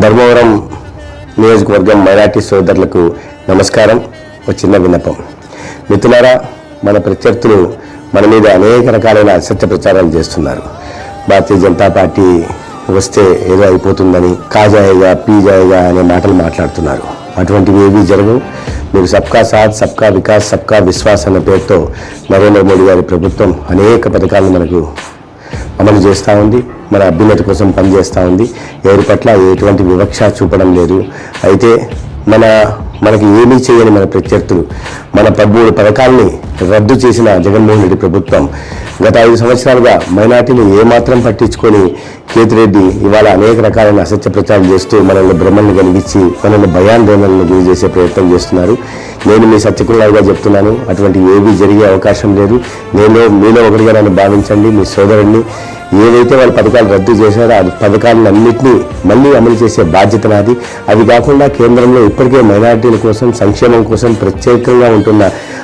ధర్మవరం నియోజకవర్గం మైనార్టీ సోదరులకు నమస్కారం. ఒక చిన్న విన్నపం. మిత్రులారా మన ప్రత్యర్థులు మన మీద అనేక రకాలైన అసత్య ప్రచారాలు చేస్తున్నారు. భారతీయ జనతా పార్టీ వస్తే ఏదో అయిపోతుందని కాజాయిగా పీజాయిగా అనే మాటలు మాట్లాడుతున్నారు. అటువంటివి ఏవి జరగవు. మీరు సబ్కా సాత్ సబ్కా వికాస్ సబ్కా విశ్వాస్ అన్న పేరుతో నరేంద్ర మోడీ గారి ప్రభుత్వం అనేక పథకాలను మనకు అమలు చేస్తూ ఉంది. మన అభ్యున్నతి కోసం పనిచేస్తూ ఉంది. ఎవరి పట్ల ఎటువంటి వివక్ష చూపడం లేదు. అయితే మన మనకి ఏమీ చేయని మన ప్రత్యర్థులు మన పదమూడు పథకాల్ని రద్దు చేసిన జగన్మోహన్ రెడ్డి ప్రభుత్వం గత ఐదు సంవత్సరాలుగా మైనార్టీని ఏమాత్రం పట్టించుకొని కేతిరెడ్డి ఇవాళ అనేక రకాలైన అసత్య ప్రచారం చేస్తూ మనల్ని భ్రమల్ని కలిగించి మనల్ని భయాందోళనలు గురి చేసే ప్రయత్నం చేస్తున్నారు. నేను మీ సత్యకులాగా చెప్తున్నాను అటువంటి ఏవి జరిగే అవకాశం లేదు. నేను మీలో ఒకరిగా నన్ను భావించండి మీ సోదరుడిని ఏదైతే వాళ్ళ పథకాలు రద్దు చేశారో ఆ పథకాలను అన్నింటినీ మళ్ళీ అమలు చేసే బాధ్యత నాది. అది కాకుండా కేంద్రంలో ఇప్పటికే మైనారిటీల కోసం సంక్షేమం కోసం ప్రత్యేకంగా ఉంటున్న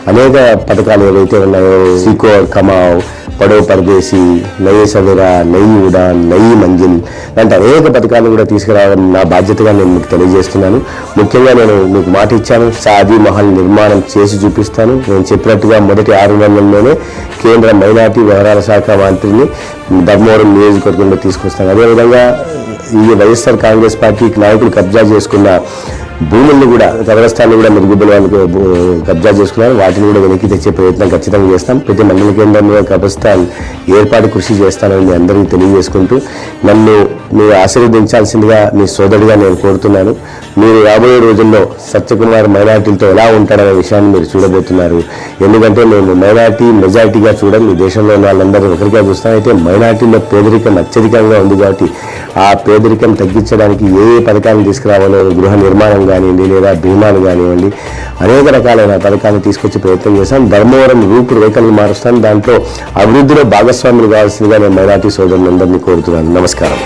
అనేక పథకాలు ఏవైతే ఉన్నాయో సీకో కమావ్ పడవ పరదేశి నయ్యి సవేరా నయ్యి ఉడా నయ్యి మంజిల్ లాంటి అనేక పథకాలను కూడా తీసుకురావడం నా బాధ్యతగా నేను మీకు తెలియజేస్తున్నాను. ముఖ్యంగా నేను మీకు మాట ఇచ్చాను. షాదీ మహల్ నిర్మాణం చేసి చూపిస్తాను. నేను చెప్పినట్టుగా మొదటి ఆరు నెలల్లోనే కేంద్ర మైనార్టీ వ్యవహారాల శాఖ మంత్రిని ధర్మవరం నియోజకవర్గంలో తీసుకొస్తాను. అదేవిధంగా ఈ వైఎస్ఆర్ కాంగ్రెస్ పార్టీకి నాయకులు కబ్జా చేసుకున్న భూములను కూడా కబరస్థాన్ని కూడా మెరుగుదల వాళ్ళకి కబ్జా చేసుకున్నారు. వాటిని కూడా వెనక్కి తెచ్చే ప్రయత్నం ఖచ్చితంగా చేస్తాం. ప్రతి మండల కేంద్రంలో కబస్థాన్ ఏర్పాటు కృషి చేస్తానని మీ అందరికీ తెలియజేసుకుంటూ నన్ను మీరు ఆశీర్వదించాల్సిందిగా మీ సోదరుడిగా నేను కోరుతున్నాను. మీరు రాబోయే రోజుల్లో సత్యకుమార్ మైనార్టీలతో ఎలా ఉంటాడనే విషయాన్ని మీరు చూడబోతున్నారు. ఎందుకంటే మేము మైనార్టీ మెజారిటీగా చూడం. ఈ దేశంలో ఉన్న వాళ్ళందరూ ఒకరిగా చూస్తాం. అయితే మైనార్టీలో పేదరికం అత్యధికంగా ఉంది కాబట్టి ఆ పేదరికం తగ్గించడానికి ఏ ఏ పథకాలు తీసుకురావాలో గృహ నిర్మాణంగా కానివ్వండి లేదా బీమాలు కానివ్వండి అనేక రకాలైన పథకాలు తీసుకొచ్చే ప్రయత్నం చేశాం. ధర్మవరం రూపు మారుస్తాను దాంట్లో అభివృద్ధిలో భాగస్వాములు కావాల్సిందిగా నేను మైనార్టీ సోదరులందరినీ కోరుతున్నాను. నమస్కారం.